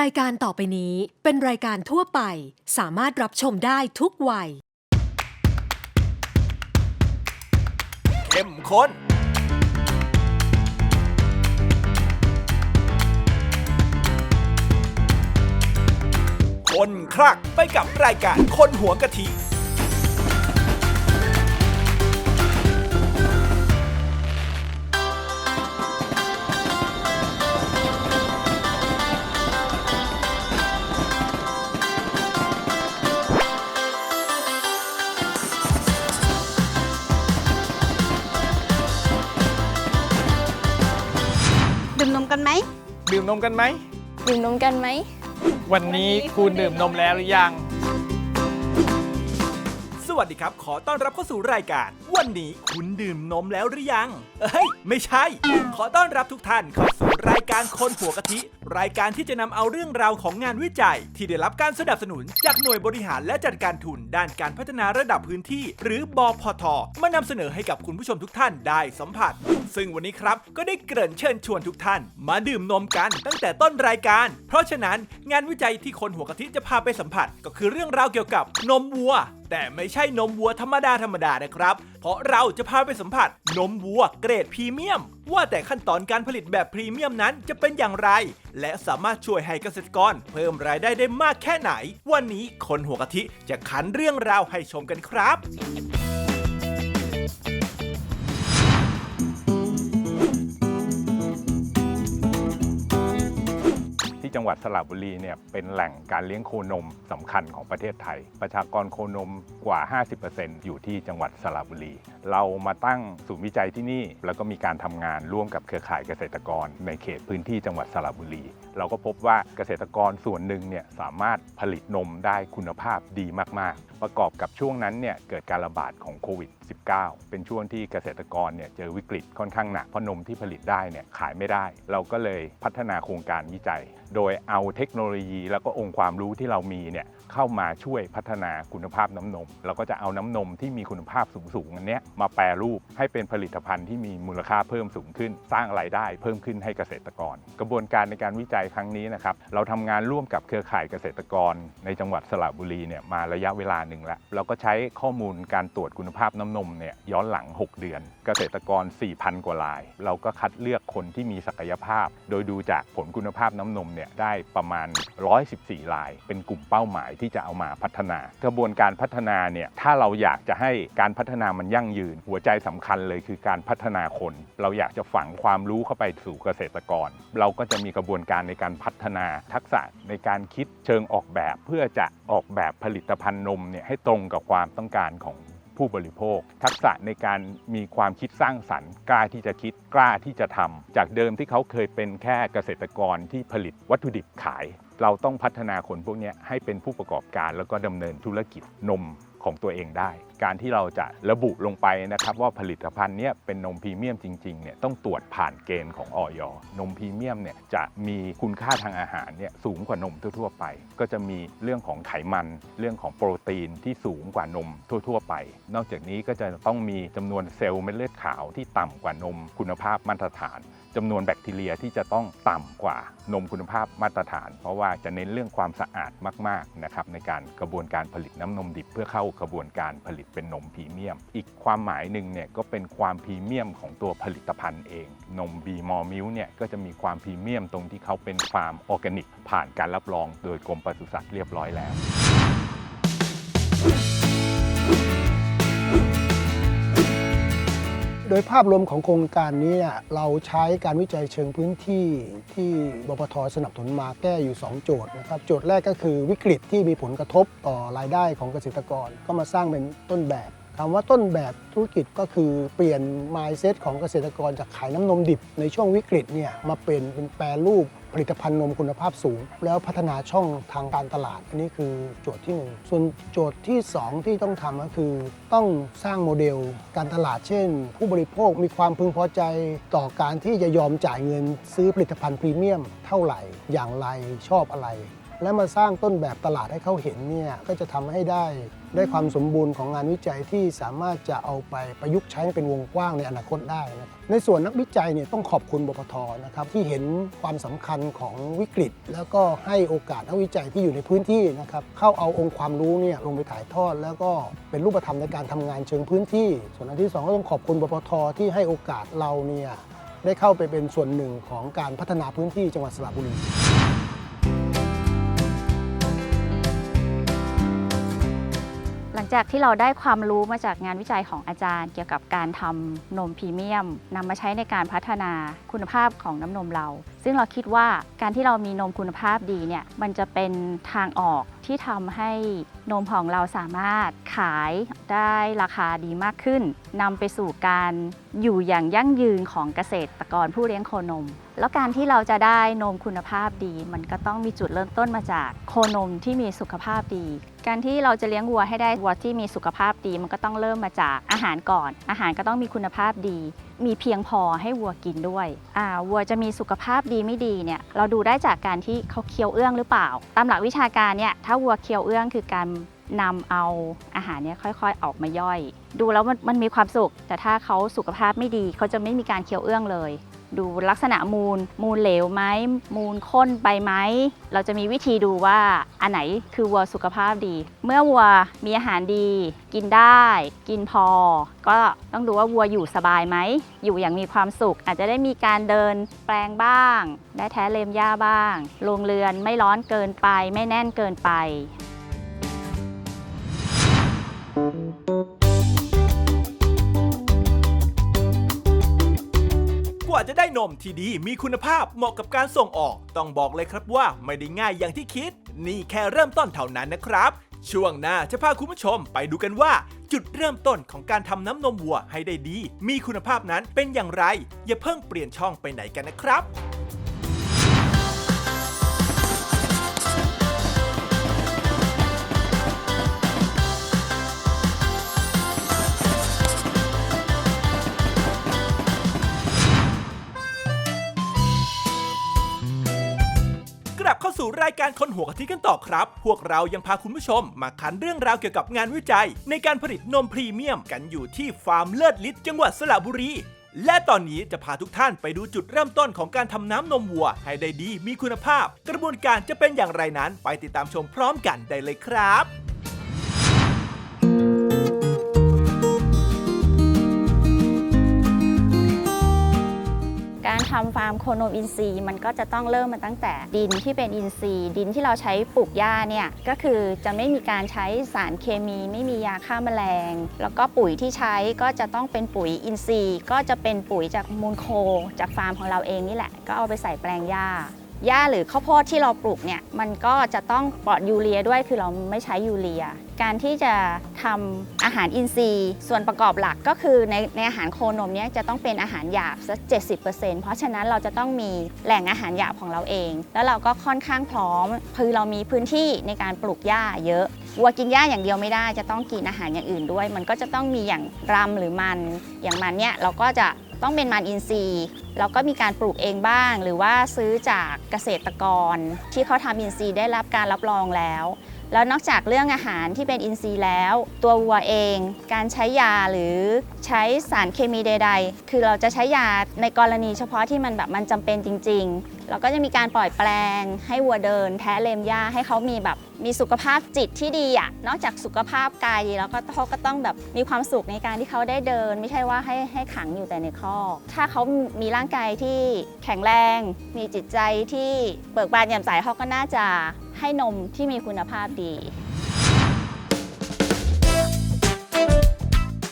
รายการต่อไปนี้เป็นรายการทั่วไป สามารถรับชมได้ทุกวัย เข้มข้น คนคลักไปกับรายการคนหัวกะทิ ดื่มนมกันไหม ดื่มนมกันไหม วันนี้คุณดื่มนมแล้วหรือยังส วัสดีครับ ขอต้อนรับเข้าสู่รายการ วันนี้คุณดื่มนมแล้วหรือยังเอ้ย ไม่ใช่ ขอต้อนรับทุกท่านเข้าสู่รายการคนหัวกะทิ รายการที่จะนำเอาเรื่องราวของงานวิจัย ที่ได้รับการสนับสนุน จากหน่วยบริหารและจัดการทุน ด้านการพัฒนาระดับพื้นที่ หรือบอพทมานำเสนอให้กับคุณผู้ชมทุกท่านได้สัมผัส ซึ่งวันนี้ครับก็ได้เกริ่นเชิญชวนทุกท่าน มาดื่มนมกันตั้งแต่ต้นรายการ เพราะฉะนั้นงานวิจัยที่คนหัวกะทิจะพาไปสัมผัส ก็คือเรื่องราวเกี่ยวกับนมวัวแต่ไม่ใช่นมวัวธรรมดาธรรมดานะครับ เพราะเราจะพาไปสัมผัสนมวัวเกรดพรีเมียม ว่าแต่ขั้นตอนการผลิตแบบพรีเมียมนั้นจะเป็นอย่างไร และสามารถช่วยให้เกษตรกร เพิ่มรายได้ได้มากแค่ไหน วันนี้คนหัวกะทิจะขันเรื่องราวให้ชมกันครับ จังหวัดสระบุรีเนี่ยเป็นแหล่งการเลี้ยงโคนมสำคัญของประเทศไทย ประชากรโคนมกว่า 50%อยู่ที่จังหวัดสระบุรี เรามาตั้งศูนย์วิจัยที่นี่ แล้วก็มีการทำงานร่วมกับเครือข่ายเกษตรกร ในเขตพื้นที่จังหวัดสระบุรี เราก็พบว่าเกษตรกรส่วนหนึ่งเนี่ยสามารถผลิตนมได้คุณภาพดีมาก ๆ ประกอบกับช่วงนั้นเนี่ยเกิดการระบาดของโควิด -19 เป็นช่วงที่เกษตรกรเนี่ยเจอวิกฤตค่อนข้างหนักเพราะนมที่ผลิตได้เนี่ยขายไม่ได้ เราก็เลยพัฒนาโครงการวิจัย โดยเอาเทคโนโลยี แล้วก็องค์ความรู้ที่เรามีเนี่ยเข้ามาช่วยพัฒนาคุณภาพน้ำนม เราก็จะเอาน้ำนมที่มีคุณภาพสูงๆอันเนี้ยมาแปรรูปให้เป็นผลิตภัณฑ์ที่มีมูลค่าเพิ่มสูงขึ้น สร้างรายได้เพิ่มขึ้นให้เกษตรกร กระบวนการในการวิจัยครั้งนี้นะครับเราทำงานร่วมกับเครือข่ายเกษตรกร ในจังหวัดสระบุรีเนี่ยมาระยะเวลาหนึ่งแล้วเราก็ใช้ข้อมูลการตรวจคุณภาพน้ำนมเนี่ยย้อนหลัง 6 เดือน เกษตรกร 4,000 กว่าราย เราก็คัดเลือกคนที่มีศักยภาพ โดยดูจากผลคุณภาพน้ำนมเนี่ยได้ประมาณ 114ราย เป็นกลุ่มเป้าหมายที่จะเอามาพัฒนา กระบวนการพัฒนาเนี่ยถ้าเราอยากจะให้การพัฒนามันยั่งยืน หัวใจสำคัญเลยคือการพัฒนาคน เราอยากจะฝังความรู้เข้าไปสู่เกษตรกร เราก็จะมีกระบวนการในการพัฒนาทักษะในการคิดเชิงออกแบบ เพื่อจะออกแบบผลิตภัณฑ์นมเนี่ยให้ตรงกับความต้องการของผู้บริโภค ทักษะในการมีความคิดสร้างสรรค์ กล้าที่จะคิดกล้าที่จะทำจากเดิมที่เขาเคยเป็นแค่เกษตรกรที่ผลิตวัตถุดิบขาย เราต้องพัฒนาคนพวกนี้ให้เป็นผู้ประกอบการแล้วก็ดำเนินธุรกิจนมของตัวเองได้ การที่เราจะระบุลงไปนะครับว่าผลิตภัณฑ์นี้เป็นนมพรีเมียมจริงๆเนี่ยต้องตรวจผ่านเกณฑ์ของออยนมพรีเมียมเนี่ยจะมีคุณค่าทางอาหารเนี่ยสูงกว่านมทั่วๆไป ก็จะมีเรื่องของไขมัน เรื่องของโปรตีนที่สูงกว่านมทั่วๆไป นอกจากนี้ก็จะต้องมีจำนวนเซลล์เม็ดเลือดขาวที่ต่ำกว่านมคุณภาพมาตรฐาน จำนวนแบคทีเรียที่จะต้องต่ำกว่านมคุณภาพมาตรฐาน เพราะว่าจะเน้นเรื่องความสะอาดมากๆนะครับในการกระบวนการผลิตน้ำนมดิบ เพื่อเข้ากระบวนการผลิตเป็นนมพรีเมียม อีกความหมายหนึ่งเนี่ยก็เป็นความพรีเมียมของตัวผลิตภัณฑ์เอง นมบีมอมิลเนี่ยก็จะมีความพรีเมียมตรงที่เขาเป็นฟาร์มออร์แกนิก ผ่านการรับรองโดยกรมปศุสัตว์เรียบร้อยแล้ว โดยภาพรวมของโครงการนี้เราใช้การวิจัยเชิงพื้นที่ที่บพทสนับสนุนมาแก้อยู่ 2 โจทย์นะครับ โจทย์แรกก็คือวิกฤตที่มีผลกระทบต่อรายได้ของเกษตรกร ก็มาสร้างเป็นต้นแบบ คำว่าต้นแบบธุรกิจก็คือเปลี่ยน mindset ของเกษตรกรจากขายน้ำนมดิบ ในช่วงวิกฤตเนี่ยมาเป็นเป็นแปรรูปผลิตภัณฑ์นมคุณภาพสูง แล้วพัฒนาช่องทางการตลาด อันนี้คือโจทย์ที่หนึ่งส่วนโจทย์ที่สองที่ต้องทำก็คือ ต้องสร้างโมเดลการตลาดเช่น ผู้บริโภคมีความพึงพอใจต่อการที่จะยอมจ่ายเงินซื้อผลิตภัณฑ์พรีเมียมเท่าไหร่อย่างไรชอบอะไร และมาสร้างต้นแบบตลาดให้เขาเห็นเนี่ยก็จะทำให้ได้ได้ความสมบูรณ์ของงานวิจัยที่สามารถจะเอาไปประยุกต์ใช้เป็นวงกว้างในอนาคตได้นะครับในส่วนนักวิจัยเนี่ยต้องขอบคุณบพทนะครับที่เห็นความสำคัญของวิกฤต แล้วก็ให้โอกาสนักวิจัยที่อยู่ในพื้นที่นะครับเข้าเอาองค์ความรู้เนี่ยลงไปถ่ายทอด แล้วก็เป็นรูปธรรมในการทำงานเชิงพื้นที่ ส่วนอันที่สองก็ต้องขอบคุณบพทที่ให้โอกาสเราเนี่ยได้เข้าไปเป็นส่วนหนึ่งของการพัฒนาพื้นที่จังหวัดสระบุรี จากที่เราได้ความรู้มาจากงานวิจัยของอาจารย์ เกี่ยวกับการทำนมพรีเมียมนำมาใช้ในการพัฒนาคุณภาพของน้ำนมเรา ซึ่งเราคิดว่าการที่เรามีนมคุณภาพดีเนี่ยมันจะเป็นทางออกที่ทำให้นมของเราสามารถขายได้ราคาดีมากขึ้นนำไปสู่การอยู่อย่างยั่งยืนของเกษตรกรผู้เลี้ยงโคนม แล้วการที่เราจะได้นมคุณภาพดี มันก็ต้องมีจุดเริ่มต้นมาจากโคนมที่มีสุขภาพดี การที่เราจะเลี้ยงวัวให้ได้วัวที่มีสุขภาพดีมันก็ต้องเริ่มมาจากอาหารก่อน อาหารก็ต้องมีคุณภาพดี มีเพียงพอให้วัวกินด้วยอ่าวัวจะมีสุขภาพดีไม่ดีเนี่ยเราดูได้จากการที่เขาเคี้ยวเอื้องหรือเปล่า ตามหลักวิชาการเนี่ยถ้าวัวเคี้ยวเอื้องคือการนำเอาอาหารเนี่ยค่อยๆ ออกมาย่อย ดูแล้วมันมันมีความสุข แต่ถ้าเขาสุขภาพไม่ดีเขาจะไม่มีการเคี้ยวเอื้องเลย ดูลักษณะมูล มูลเหลวไหมมูลข้นไปไหม เราจะมีวิธีดูว่าอันไหนคือวัวสุขภาพดี เมื่อวัวมีอาหารดี กินได้ กินพอ ก็ต้องดูว่าวัวอยู่สบายไหม อยู่อย่างมีความสุข อาจจะได้มีการเดินแปลงบ้าง ได้แท้เลมหญ้าบ้าง โรงเรือนไม่ร้อนเกินไป ไม่แน่นเกินไป จะได้นมที่ดีมีคุณภาพเหมาะกับการส่งออก ต้องบอกเลยครับว่าไม่ได้ง่ายอย่างที่คิด นี่แค่เริ่มต้นเท่านั้นนะครับ ช่วงหน้าจะพาคุณผู้ชมไปดูกันว่า จุดเริ่มต้นของการทำน้ำนมวัวให้ได้ดี มีคุณภาพนั้นเป็นอย่างไร อย่าเพิ่งเปลี่ยนช่องไปไหนกันนะครับ ลับเข้าสู่รายการคนหัวกะทิกันต่อครับ พวกเรายังพาคุณผู้ชม มาคันเรื่องราวเกี่ยวกับงานวิจัย ในการผลิตนมพรีเมียมกันอยู่ที่ฟาร์มเลิศลิศจังหวัดสระบุรี และตอนนี้จะพาทุกท่านไปดูจุดเริ่มต้นของการทำน้ำนมวัว ให้ได้ดีมีคุณภาพ กระบวนการจะเป็นอย่างไรนั้น ไปติดตามชมพร้อมกันได้เลยครับ การทำฟาร์มโคนมอินทรีย์มันก็จะต้องเริ่มมาตั้งแต่ดินที่เป็นอินทรีย์ ดินที่เราใช้ปลูกหญ้าเนี่ยก็คือจะไม่มีการใช้สารเคมี ไม่มียาฆ่าแมลง แล้วก็ปุ๋ยที่ใช้ก็จะต้องเป็นปุ๋ยอินทรีย์ ก็จะเป็นปุ๋ยจากมูลโค จากฟาร์มของเราเองนี่แหละ ก็เอาไปใส่แปลงหญ้า หญ้าหรือข้าวโพดที่เราปลูกเนี่ยมันก็จะต้องปลอดยูเรียด้วยคือเราไม่ใช้ยูเรีย การที่จะทำอาหารอินทรีย์ ส่วนประกอบหลักก็คือในในอาหารโคนมเนี่ยจะต้องเป็นอาหารหยาบสัก70%เพราะฉะนั้นเราจะต้องมีแหล่งอาหารหยาบของเราเอง แล้วเราก็ค่อนข้างพร้อมคือเรามีพื้นที่ในการปลูกหญ้าเยอะ วัวกินหญ้าอย่างเดียวไม่ได้ จะต้องกินอาหารอย่างอื่นด้วย มันก็จะต้องมีอย่างรำหรือมัน อย่างมันเนี่ยเราก็จะต้องเป็นมันอินทรีย์เราก็มีการปลูกเองบ้าง หรือว่าซื้อจากเกษตรกร ที่เขาทำอินทรีย์ได้รับการรับรองแล้ว แล้วนอกจากเรื่องอาหารที่เป็นอินทรีย์แล้ว ตัววัวเอง การใช้ยาหรือใช้สารเคมีใด ๆ คือเราจะใช้ยาในกรณีเฉพาะที่มันแบบมันจำเป็นจริง ๆ เราก็จะมีการปล่อยแปลง ให้วัวเดิน แท้เลมหญ้าให้เขามีแบบมีสุขภาพจิตที่ดีอะนอกจากสุขภาพกายดีแล้วก็เขาก็ต้องแบบมีความสุขในการที่เขาได้เดิน ไม่ใช่ว่าให้ให้ขังอยู่แต่ในคอกถ้าเขามีร่างกายที่แข็งแรง มีจิตใจที่เบิกบานแจ่มใสเขาก็น่าจะ ให้นมที่มีคุณภาพดี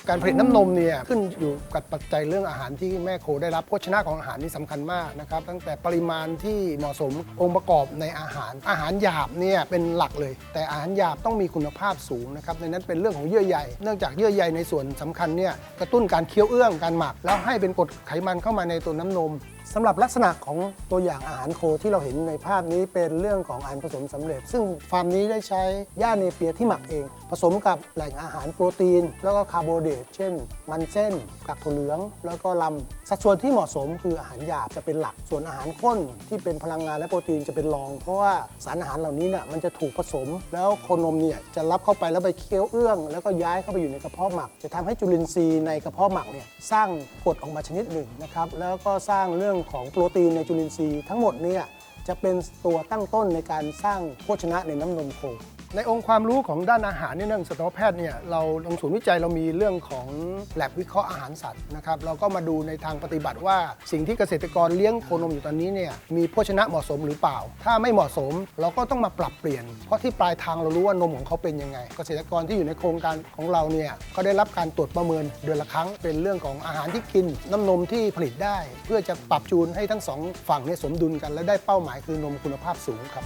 การผลิตน้ำนมเนี่ยขึ้นอยู่กับปัจจัยเรื่องอาหารที่แม่โคได้รับโภชนะของอาหารนี่สำคัญมากนะครับ ตั้งแต่ปริมาณที่เหมาะสมองค์ประกอบในอาหาร อาหารหยาบเนี่ยเป็นหลักเลย แต่อาหารหยาบต้องมีคุณภาพสูงนะครับในนั้นเป็นเรื่องของเยื่อใยเนื่องจากเยื่อใยในส่วนสำคัญเนี่ยกระตุ้นการเคี้ยวเอื้องการหมัก แล้วให้เป็นกรดไขมันเข้ามาในตัวน้ำนม สำหรับลักษณะของตัวอย่างอาหารโคที่เราเห็นในภาพนี้เป็นเรื่องของอาหารผสมสำเร็จ ซึ่งฟาร์มนี้ได้ใช้หญ้าเนเปียที่หมักเอง ผสมกับแหล่งอาหารโปรตีน แล้วก็คาร์โบไฮเดรตเช่น มันเส้นกักถั่วเหลือง แล้วก็ลำสัดส่วนที่เหมาะสมคืออาหารหยาบจะเป็นหลักส่วนอาหารข้นที่เป็นพลังงานและโปรตีนจะเป็นรอง เพราะว่าสารอาหารเหล่านี้เนี่ยมันจะถูกผสม แล้วโคนมเนี่ยจะรับเข้าไปแล้วไปเคี้ยวเอื้อง แล้วก็ย้ายเข้าไปอยู่ในกระเพาะหมัก จะทำให้จุลินทรีย์ในกระเพาะหมักเนี่ยสร้างกรดออกมาชนิดหนึ่งนะครับแล้วก็สร้างเรื่องของโปรตีนในจุลินทรีย์ทั้งหมดเนี่ยจะเป็นตัวตั้งต้นในการสร้างโภชนะในน้ำนมโค ในองค์ความรู้ของด้านอาหารเนี่ยเรื่องสัตวแพทย์เนี่ยเราลงศูนย์วิจัยเรามีเรื่องของแลบวิเคราะห์อาหารสัตว์นะครับเราก็มาดูในทางปฏิบัติว่า สิ่งที่เกษตรกรเลี้ยงโคนมอยู่ตอนนี้เนี่ยมีโภชนะเหมาะสมหรือเปล่า ถ้าไม่เหมาะสมเราก็ต้องมาปรับเปลี่ยน เพราะที่ปลายทางเรารู้ว่านมของเขาเป็นยังไง เกษตรกรที่อยู่ในโครงการของเราเนี่ยก็ได้รับการตรวจประเมินเดือนละครั้ง เป็นเรื่องของอาหารที่กินน้ำนมที่ผลิตได้ เพื่อจะปรับจูนให้ทั้งสองฝั่งเนี่ยสมดุลกันและได้เป้าหมายคือนมคุณภาพสูงครับ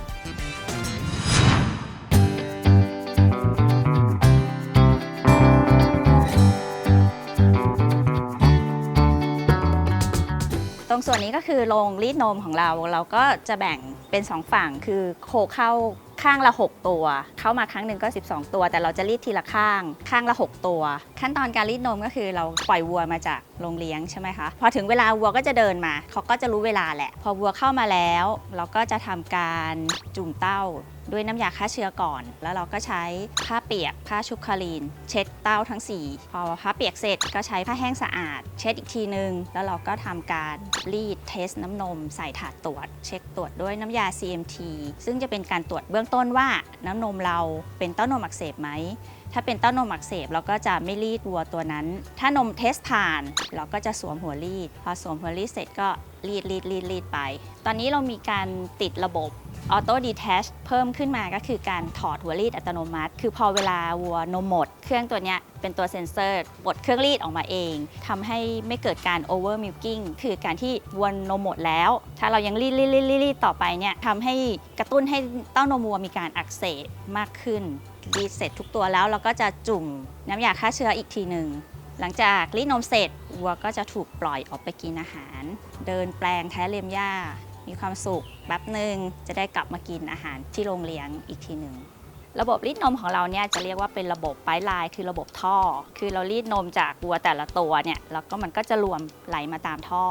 ตรงส่วนนี้ก็คือโรงรีดนมของเรา เราก็จะแบ่งเป็น 2 ฝั่งคือโคเข้าข้างละ 6 ตัว เข้ามาครั้งหนึ่งก็ 12 ตัว แต่เราจะรีดทีละข้าง ข้างละ 6 ตัว ขั้นตอนการรีดนมก็คือเราปล่อยวัวมาจากโรงเลี้ยงใช่ไหมคะ พอถึงเวลาวัวก็จะเดินมา เขาก็จะรู้เวลาแหละ พอวัวเข้ามาแล้ว เราก็จะทำการจุ่มเต้า ด้วยน้ำยาฆ่าเชื้อก่อน แล้วเราก็ใช้ผ้าเปียกผ้าชุบคลีน เช็ดเต้าทั้ง 4 พอผ้าเปียกเสร็จก็ใช้ผ้าแห้งสะอาด เช็ดอีกทีนึง แล้วเราก็ทำการรีดเทสน้ำนม ใส่ถาดตรวจ เช็คตรวจด้วยน้ำยา CMT ซึ่งจะเป็นการตรวจเบื้องต้นว่าน้ำนมเราเป็นเต้านมอักเสบไหมถ้าเป็นเต้านมอักเสบเราก็จะไม่รีดวัวตัวนั้น ถ้านมเทสผ่าน เราก็จะสวมหัวรีด พอสวมหัวรีดเสร็จก็รีดรีดรีดรีดไป ตอนนี้เรามีการติดระบบ ออโต้ดีแทชเพิ่มขึ้นมาก็คือการถอดหัวรีดอัตโนมัติ คือพอเวลาวัวนมหมด เครื่องตัวนี้เป็นตัวเซ็นเซอร์ปลดเครื่องรีดออกมาเองทำให้ไม่เกิดการโอเวอร์มิลกิ้งคือการที่วัวนมหมดแล้ว ถ้าเรายังรีดรีดรีดรีดรีดต่อไปเนี่ยทำให้กระตุ้นให้เต้านมวัวมีการอักเสบมากขึ้นรีดเสร็จทุกตัวแล้วเราก็จะจุ่มน้ำยาฆ่าเชื้ออีกทีหนึ่งหลังจากรีดนมเสร็จวัวก็จะถูกปล่อยออกไปกินอาหาร เดินแปลงแท้เลียมหญ้า มีความสุขแป๊บหนึ่งจะได้กลับมากินอาหารที่โรงเลี้ยงอีกทีหนึ่งระบบรีดนมของเราเนี่ยจะเรียกว่าเป็นระบบไบไลน์คือระบบท่อ คือเรารีดนมจากวัวแต่ละตัวเนี่ยแล้วก็มันก็จะรวมไหลมาตามท่อ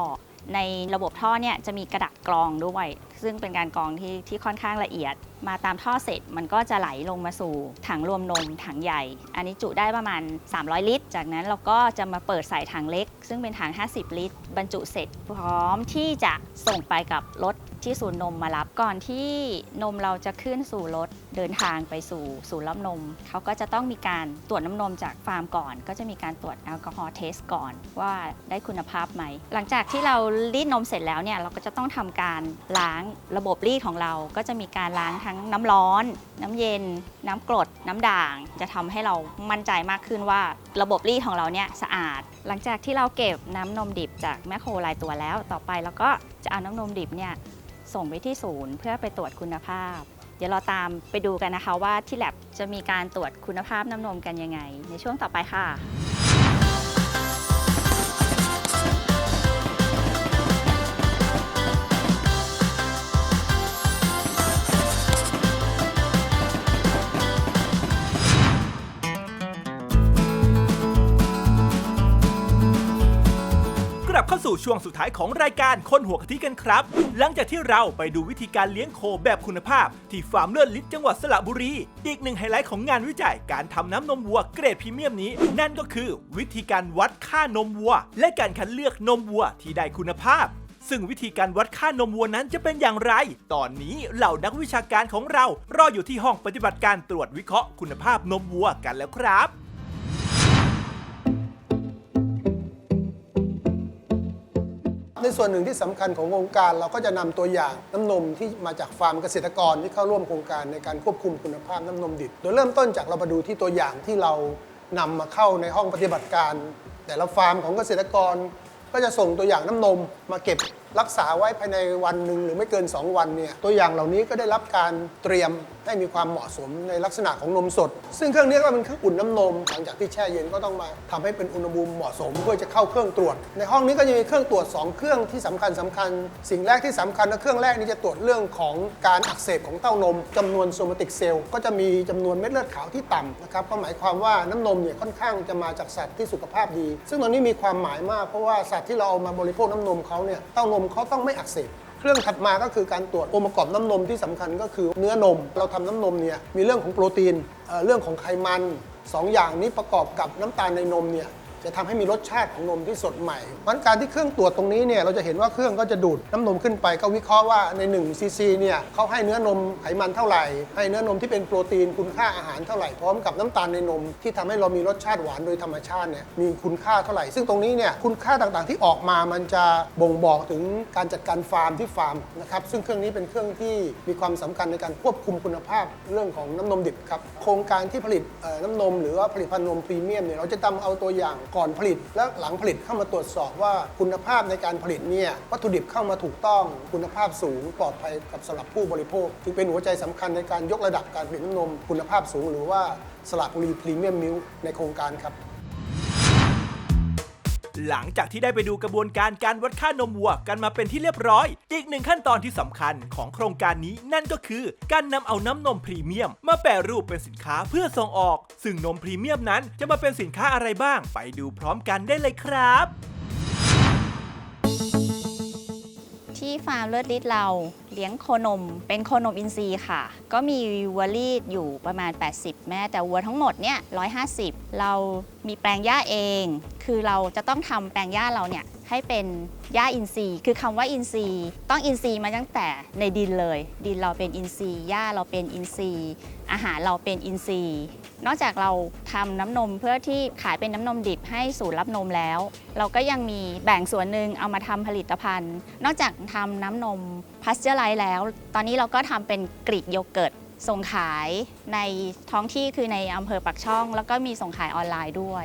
ในระบบท่อเนี่ยจะมีกระดาษกรองด้วย ซึ่งเป็นการกรองที่ที่ค่อนข้างละเอียด มาตามท่อเสร็จมันก็จะไหลลงมาสู่ถังรวมนมถังใหญ่ อันนี้จุได้ประมาณ 300 ลิตร จากนั้นเราก็จะมาเปิดใส่ถังเล็ก ซึ่งเป็นถัง 50 ลิตร บรรจุเสร็จพร้อมที่จะส่งไปกับรถ ที่ศูนย์นมมารับก่อนที่นมเราจะขึ้นสู่รถเดินทางไปสู่ศูนย์รับนมเขาก็จะต้องมีการตรวจน้ำนมจากฟาร์มก่อน ก็จะมีการตรวจแอลกอฮอล์เทสก่อนว่าได้คุณภาพไหม หลังจากที่เรารีดนมเสร็จแล้วเนี่ยเราก็จะต้องทำการล้างระบบรีดของเรา ก็จะมีการล้างทั้งน้ำร้อน น้ำเย็น น้ำกรด น้ำด่าง จะทำให้เรามั่นใจมากขึ้นว่าระบบรีดของเราเนี่ยสะอาด หลังจากที่เราเก็บน้ำนมดิบจากแมคโครลายตัวแล้ว ต่อไปเราก็จะเอาน้ำนมดิบเนี่ย ส่งไปที่ศูนย์ เพื่อไปตรวจคุณภาพ เดี๋ยวเราตามไปดูกันนะคะว่าที่แลบจะมีการตรวจคุณภาพน้ำนมกันยังไง ในช่วงต่อไปค่ะ สู่ช่วงสุดท้ายของรายการคนหัวกะทิกันครับ หลังจากที่เราไปดูวิธีการเลี้ยงโคแบบคุณภาพ ที่ฟาร์มเลือดลิตจังหวัดสระบุรี อีกหนึ่งไฮไลท์ของงานวิจัยการทำน้ำนมวัวเกรดพรีเมียมนี้ นั่นก็คือ วิธีการวัดค่านมวัว และการคัดเลือกนมวัวที่ได้คุณภาพซึ่งวิธีการวัดค่านมวัวนั้นจะเป็นอย่างไร ตอนนี้เหล่านักวิชาการของเรา รออยู่ที่ห้องปฏิบัติการตรวจวิเคราะห์คุณภาพนมวัวกันแล้วครับ ส่วนหนึ่งที่สำคัญของโครงการเราก็จะนำตัวอย่างน้ำนมที่มาจากฟาร์มเกษตรกรที่เข้าร่วมโครงการในการควบคุมคุณภาพน้ำนมดิบโดยเริ่มต้นจากเรามาดูที่ตัวอย่างที่เรานำมาเข้าในห้องปฏิบัติการ แต่ละฟาร์มของเกษตรกร ก็จะส่งตัวอย่างน้ำนมมาเก็บรักษาไว้ภายในวันหนึ่งหรือไม่เกิน 2 วันเนี่ยตัวอย่างเหล่านี้ก็ได้รับการเตรียม ให้มีความเหมาะสมในลักษณะของนมสด ซึ่งเครื่องนี้ก็เป็นเครื่องอุ่นน้ำนมหลังจากที่แช่เย็นก็ต้องมาทำให้เป็นอุณหภูมิเหมาะสมเพื่อจะเข้าเครื่องตรวจ ในห้องนี้ก็จะมีเครื่องตรวจ 2 เครื่องที่สำคัญสำคัญ สิ่งแรกที่สำคัญนะเครื่องแรกนี้จะตรวจเรื่องของการอักเสบของเต้านมจำนวนโซมาติกเซลล์ก็จะมีจำนวนเม็ดเลือดขาวที่ต่ำนะครับก็หมายความว่าน้ำนมเนี่ยค่อนข้างจะมาจากสัตว์ที่สุขภาพดี ซึ่งตรงนี้มีความหมายมากเพราะว่าสัตว์ที่เราเอามาบริโภคน้ำนมเขาเนี่ยเต้านมเขาต้องไม่อักเสบ เครื่องถัดมาก็คือการตรวจองค์ประกอบน้ำนมที่สำคัญก็คือเนื้อนม เราทำน้ำนมเนี่ยมีเรื่องของโปรตีนเเรื่องของไขมันสองอย่างนี้ประกอบกับน้ำตาลในนมเนี่ย จะทำให้มีรสชาติของนมที่สดใหม่เพราะฉะนั้นการที่เครื่องตรวจตรงนี้เนี่ยเราจะเห็นว่าเครื่องก็จะดูดน้ำนมขึ้นไปก็วิเคราะห์ว่าใน1ซีซีเนี่ยเขาให้เนื้อนมไขมันเท่าไหร่ ให้เนื้อนมที่เป็นโปรตีนคุณค่าอาหารเท่าไหร่พร้อมกับน้ำตาลในนม ที่ทำให้เรามีรสชาติหวานโดยธรรมชาติเนี่ยมีคุณค่าเท่าไหร่ ซึ่งตรงนี้เนี่ยคุณค่าต่างๆที่ออกมามันจะบ่งบอกถึงการจัดการฟาร์มที่ฟาร์มนะครับซึ่งเครื่องนี้เป็นเครื่องที่มีความสำคัญในการควบคุมคุณภาพเรื่องของน้ำนมดิบครับโครงการที่ผลิตน้ำนม หรือว่าผลิตภัณฑ์นมพรีเมียมเนี่ยเราจะทำเอาตัวอย่างก่อนผลิตและหลังผลิตเข้ามาตรวจสอบว่าคุณภาพในการผลิตเนี่ยวัตถุดิบเข้ามาถูกต้อง คุณภาพสูงปลอดภัยกับสำหรับผู้บริโภค จึงเป็นหัวใจสำคัญในการยกระดับการผลิตน้ำนม คุณภาพสูง หรือว่าสระบุรีพรีเมียมมิลในโครงการครับ หลังจากที่ได้ไปดูกระบวนการการวัดค่านมวัวกันมาเป็นที่เรียบร้อย อีกหนึ่งขั้นตอนที่สำคัญของโครงการนี้นั่นก็คือ การนำเอาน้ำนมพรีเมียม มาแปรรูปเป็นสินค้าเพื่อส่งออก ซึ่งนมพรีเมียมนั้นจะมาเป็นสินค้าอะไรบ้าง ไปดูพร้อมกันได้เลยครับ ที่ฟาร์มเลือดลิดเราเลี้ยงโคนม เป็นโคนมอินทรีย์ค่ะ ก็มีวัวรีดอยู่ประมาณ 80 แม่ แต่วัวทั้งหมดเนี่ย150 เรามีแปลงหญ้าเอง คือเราจะต้องทำแปลงหญ้าเราเนี่ยให้เป็นหญ้าอินทรีย์ คือคำว่าอินทรีย์ ต้องอินทรีย์มาตั้งแต่ในดินเลย ดินเราเป็นอินทรีย์หญ้าเราเป็นอินทรีย์ อาหารเราเป็นอินทรีย์ นอกจากเราทำน้ำนมเพื่อที่ขายเป็นน้ำนมดิบให้ศูนย์รับนมแล้ว เราก็ยังมีแบ่งส่วนหนึ่งเอามาทำผลิตภัณฑ์ นอกจากทำน้ำนมพัสเจอร์ไลท์แล้ว ตอนนี้เราก็ทำเป็นกรีกโยเกิร์ตส่งขายในท้องที่คือในอำเภอปักช่อง แล้วก็มีส่งขายออนไลน์ด้วย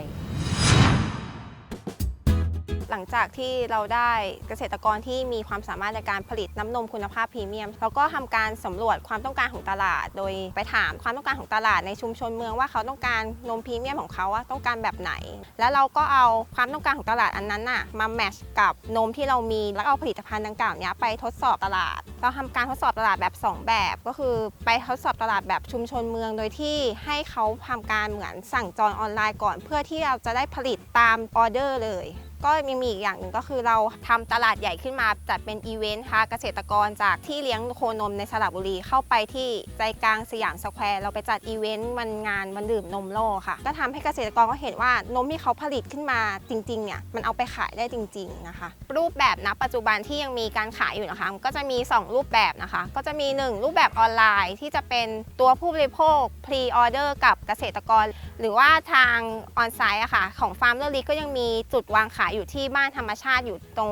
หลังจากที่เราได้เกษตรกรที่มีความสามารถในการผลิตน้ำนมคุณภาพพรีเมียมเราก็ทำการสำรวจความต้องการของตลาด โดยไปถามความต้องการของตลาดในชุมชนเมืองว่าเขาต้องการนมพรีเมียมของเขาว่าต้องการแบบไหน แล้วเราก็เอาความต้องการของตลาดอันนั้นน่ะมาแมชกับนมที่เรามีแล้วเอาผลิตภัณฑ์ดังกล่าวเนี้ยไปทดสอบตลาด เราทำการทดสอบตลาดแบบ 2 แบบ ก็คือไปทดสอบตลาดแบบชุมชนเมืองโดยที่ให้เขาทำการเหมือนสั่งจองออนไลน์ก่อน เพื่อที่เราจะได้ผลิตตามออเดอร์เลย ก็ยังมีอีกอย่างหนึ่งก็คือเราทำตลาดใหญ่ขึ้นมาจัดเป็นอีเวนต์พาเกษตรกรจากที่เลี้ยงโคนมในสระบุรีเข้าไปที่ใจกลางสยามสแควร์เราไปจัดอีเวนต์วันงานวันดื่มนมโลกค่ะ ก็ทำให้เกษตรกรก็เห็นว่านมที่เขาผลิตขึ้นมาจริงๆเนี่ยมันเอาไปขายได้จริง ๆนะคะ รูปแบบณปัจจุบันที่ยังมีการขายอยู่นะคะก็จะมี 2 รูปแบบนะคะ ก็จะมี 1 รูปแบบออนไลน์ที่จะเป็นตัวผู้บริโภคพรีออเดอร์กับเกษตรกร หรือว่าทางออนไซต์อะค่ะของฟาร์มเลอรีก็ยังมีจุดวางขายอยู่ที่บ้านธรรมชาติอยู่ตรง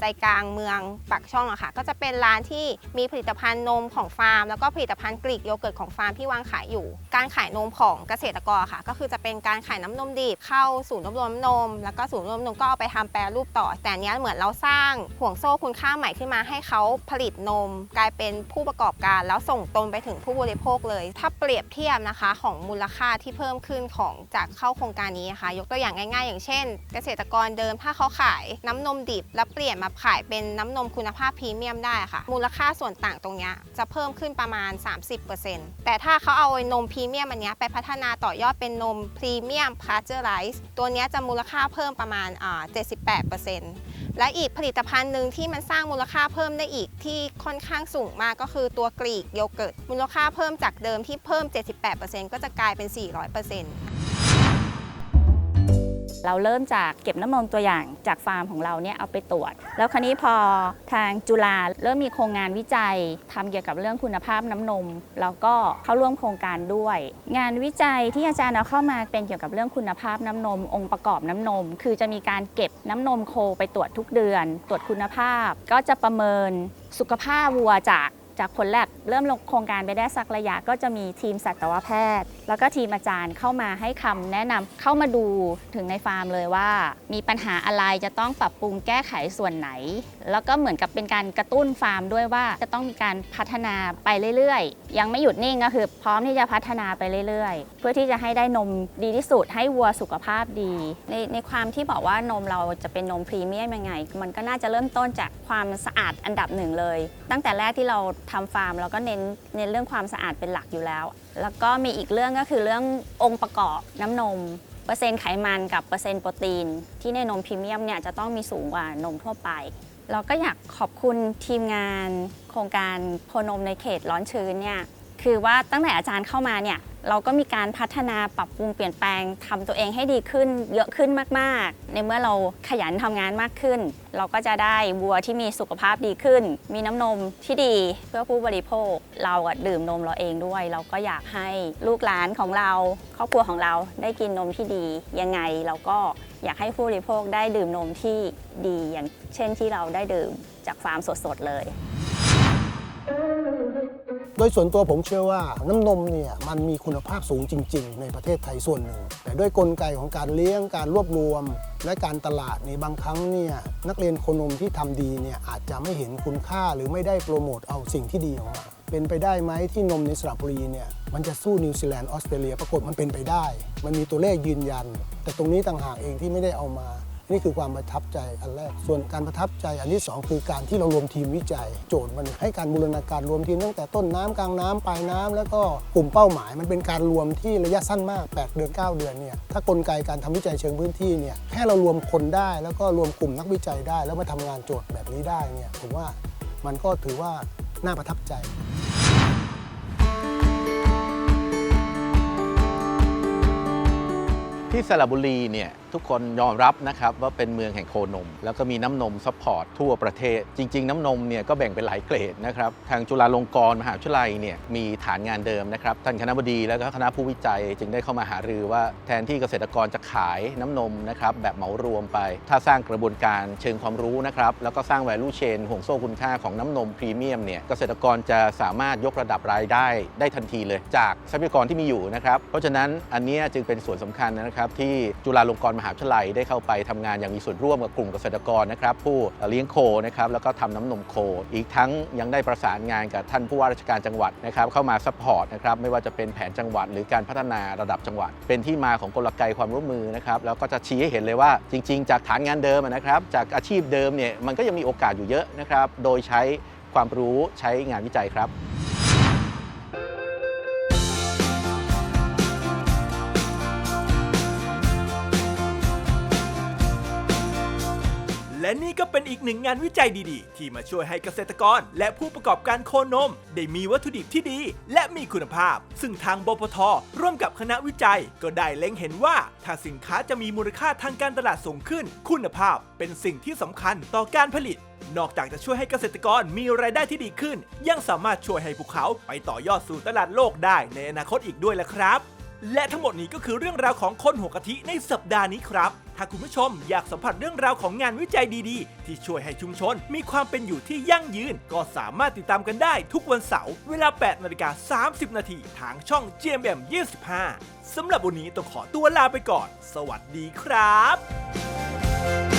ใจกลางเมืองปากช่องอะค่ะ ก็จะเป็นร้านที่มีผลิตภัณฑ์นมของฟาร์ม แล้วก็ผลิตภัณฑ์กรีกโยเกิร์ตของฟาร์มที่วางขายอยู่ การขายนมของเกษตรกรค่ะ ก็คือจะเป็นการขายน้ำนมดิบเข้าศูนย์รวบรวมนม แล้วก็ศูนย์รวบรวมนมก็เอาไปทำแปรรูปต่อ แต่เนี้ยเหมือนเราสร้างห่วงโซ่คุณค่าใหม่ขึ้นมาให้เขาผลิตนม กลายเป็นผู้ประกอบการ แล้วส่งตรงไปถึงผู้บริโภคเลย ถ้าเปรียบเทียบนะคะของมูลค่าที่เพิ่มขึ้นของจากเข้าโครงการนี้นะคะ ยกตัวอย่างง่าย ๆ อย่างเช่น เกษตรกรเดิมถ้าเขาขายน้ำนมดิบ แล้วเปลี่ยนมาขายเป็นน้ำนมคุณภาพพรีเมียมได้ค่ะ มูลค่าส่วนต่างตรงนี้จะเพิ่มขึ้นประมาณ 30%แต่ถ้าเขาเอาไอ้นมพรีเมียมอันเนี้ยไปพัฒนาต่อยอดเป็นนมพรีเมียมพาสเจอร์ไรส์ตัวเนี้ยจะมูลค่าเพิ่มประมาณอ่า78%และอีกผลิตภัณฑ์หนึ่งที่มันสร้างมูลค่าเพิ่มได้อีกที่ค่อนข้างสูงมากก็คือตัวกรีกโยเกิร์ตมูลค่าเพิ่มจากเดิมที่เพิ่ม 78%ก็จะกลายเป็น 400% เราเริ่มจากเก็บน้ำนมตัวอย่างจากฟาร์มของเราเนี่ยเอาไปตรวจ แล้วคราวนี้พอทางจุฬาเริ่มมีโครงงานวิจัยทำเกี่ยวกับเรื่องคุณภาพน้ำนม แล้วก็เข้าร่วมโครงการด้วย งานวิจัยที่อาจารย์เอาเข้ามาเป็นเกี่ยวกับเรื่องคุณภาพน้ำนม องค์ประกอบน้ำนม คือจะมีการเก็บน้ำนมโคไปตรวจทุกเดือน ตรวจคุณภาพ ก็จะประเมินสุขภาพวัวจาก จากผลแลบเริ่มลงโครงการไปได้สักระยะก็จะมีทีมสัตวแพทย์ แล้วก็ทีมอาจารย์เข้ามาให้คำแนะนำเข้ามาดูถึงในฟาร์มเลยว่า มีปัญหาอะไรจะต้องปรับปรุงแก้ไขส่วนไหน แล้วก็เหมือนกับเป็นการกระตุ้นฟาร์มด้วยว่าจะต้องมีการพัฒนาไปเรื่อยๆ ยังไม่หยุดนิ่งก็คือ พร้อมที่จะพัฒนาไปเรื่อยๆ เพื่อที่จะให้ได้นมดีที่สุดให้วัวสุขภาพดี ในในความที่บอกว่านมเราจะเป็นนมพรีเมียมยังไง มันก็น่าจะเริ่มต้นจากความสะอาดอันดับหนึ่งเลย ตั้งแต่แรกที่เราทำฟาร์มเราก็เน้นเน้นเรื่องความสะอาดเป็นหลักอยู่แล้ว แล้วก็มีอีกเรื่องก็คือเรื่ององค์ประกอบน้ำนม เปอร์เซ็นต์ไขมันกับเปอร์เซ็นต์โปรตีน ที่ในนมพรีเมียมเนี่ยจะต้องมีสูงกว่านมทั่วไป เราก็อยากขอบคุณทีมงาน โครงการโคนมในเขตร้อนชื้นเนี่ย คือว่าตั้งแต่อาจารย์เข้ามาเนี่ยเราก็มีการพัฒนาปรับปรุงเปลี่ยนแปลงทำตัวเองให้ดีขึ้นเยอะขึ้นมาก ๆ ในเมื่อเราขยันทำงานมากขึ้น เราก็จะได้วัวที่มีสุขภาพดีขึ้น มีน้ำนมที่ดีเพื่อผู้บริโภค เราดื่มนมเราเองด้วย เราก็อยากให้ลูกหลานของเรา ครอบครัวของเราได้กินนมที่ดียังไงเราก็อยากให้ผู้บริโภคได้ดื่มนมที่ดีอย่างเช่นที่เราได้ดื่มจากฟาร์มสดๆเลย โดยส่วนตัวผมเชื่อว่าน้ำนมเนี่ยมันมีคุณภาพสูงจริง ๆ ในประเทศไทยส่วนหนึ่ง แต่ด้วยกลไกของการเลี้ยงการรวบรวม และการตลาดในบางครั้งเนี่ยนักเรียนคนนมที่ทำดีเนี่ยอาจจะไม่เห็นคุณค่าหรือไม่ได้โปรโมทเอาสิ่งที่ดีออกมาเป็นไปได้ไหมที่นมในสระบุรีเนี่ยมันจะสู้นิวซีแลนด์ออสเตรเลียปรากฏมันเป็นไปได้ มันมีตัวเลขยืนยัน แต่ตรงนี้ต่างหากเองที่ไม่ได้เอามา นี่คือความประทับใจอันแรก ส่วนการประทับใจอันที่ 2 คือการที่เรารวมทีมวิจัย โจทย์มันให้การบูรณาการรวมทีมตั้งแต่ต้นน้ำกลางน้ำปลายน้ำแล้วก็กลุ่มเป้าหมาย มันเป็นการรวมที่ระยะสั้นมาก 8 เดือน 9 เดือนเนี่ยถ้ากลไกการทำวิจัยเชิงพื้นที่เนี่ยแค่เรารวมคนได้แล้วก็รวมกลุ่มนักวิจัยได้ แล้วมาทำงานโจทย์แบบนี้ได้เนี่ยผมว่ามันก็ถือว่าน่าประทับใจที่สระบุรีเนี่ยทุกคนยอมรับนะครับว่าเป็นเมืองแห่งโคนม แล้วก็มีน้ำนมซัพพอร์ตทั่วประเทศ จริง ๆ น้ำนมเนี่ยก็แบ่งเป็นหลายเกรดนะครับทางจุฬาลงกรณ์มหาวิทยาลัยเนี่ยมีฐานงานเดิมนะครับท่านคณะบดีแล้วก็คณะผู้วิจัย จึงได้เข้ามาหารือว่าแทนที่เกษตรกรจะขายน้ำนมนะครับแบบเหมารวมไป ถ้าสร้างกระบวนการเชิงความรู้นะครับแล้วก็สร้าง value chain ห่วงโซ่คุณค่าของน้ำนมพรีเมียมเนี่ยเกษตรกรจะสามารถยกระดับรายได้ได้ทันทีเลย จากทรัพยากรที่มีอยู่นะครับเพราะฉะนั้นอันนี้จึงเป็นส่วนสำคัญนะครับที่จุฬาลงกรณ์มหาวิทยาลัยได้เข้าไปทำงานอย่างมีส่วนร่วมกับกลุ่มเกษตรกรนะครับผู้เลี้ยงโคนะครับแล้วก็ทำน้ำนมโค อีกทั้งยังได้ประสานงานกับท่านผู้ว่าราชการจังหวัดนะครับเข้ามาซัพพอร์ตนะครับไม่ว่าจะเป็นแผนจังหวัด หรือการพัฒนาระดับจังหวัด เป็นที่มาของกลไกความร่วมมือนะครับแล้วก็จะชี้ให้เห็นเลยว่าจริง ๆ จากฐานงานเดิมนะครับจากอาชีพเดิมเนี่ยมันก็ยังมีโอกาสอยู่เยอะนะครับโดยใช้ความรู้ใช้งานวิจัยครับ และนี่ก็เป็นอีกหนึ่งงานวิจัยดีๆ ที่มาช่วยให้เกษตรกร และผู้ประกอบการโคนม ได้มีวัตถุดิบที่ดี และมีคุณภาพ ซึ่งทางบปทร่วมกับคณะวิจัย ก็ได้เล็งเห็นว่า ถ้าสินค้าจะมีมูลค่าทางการตลาดสูงขึ้น คุณภาพเป็นสิ่งที่สำคัญต่อการผลิตนอกจากจะช่วยให้เกษตรกรมีรายได้ที่ดีขึ้น ยังสามารถช่วยให้พวกเขาไปต่อยอดสู่ตลาดโลกได้ในอนาคตอีกด้วยละครับ และทั้งหมดนี้ก็คือเรื่องราวของคนหัวกะทิในสัปดาห์นี้ครับ ถ้าคุณผู้ชมอยากสัมผัสเรื่องราวของงานวิจัยดีๆ ที่ช่วยให้ชุมชนมีความเป็นอยู่ที่ยั่งยืน ก็สามารถติดตามกันได้ทุกวันเสาร์เวลา 8นาฬิกา30 นาทีทางช่อง GMM 25สำหรับวันนี้ต้องขอตัวลาไปก่อน สวัสดีครับ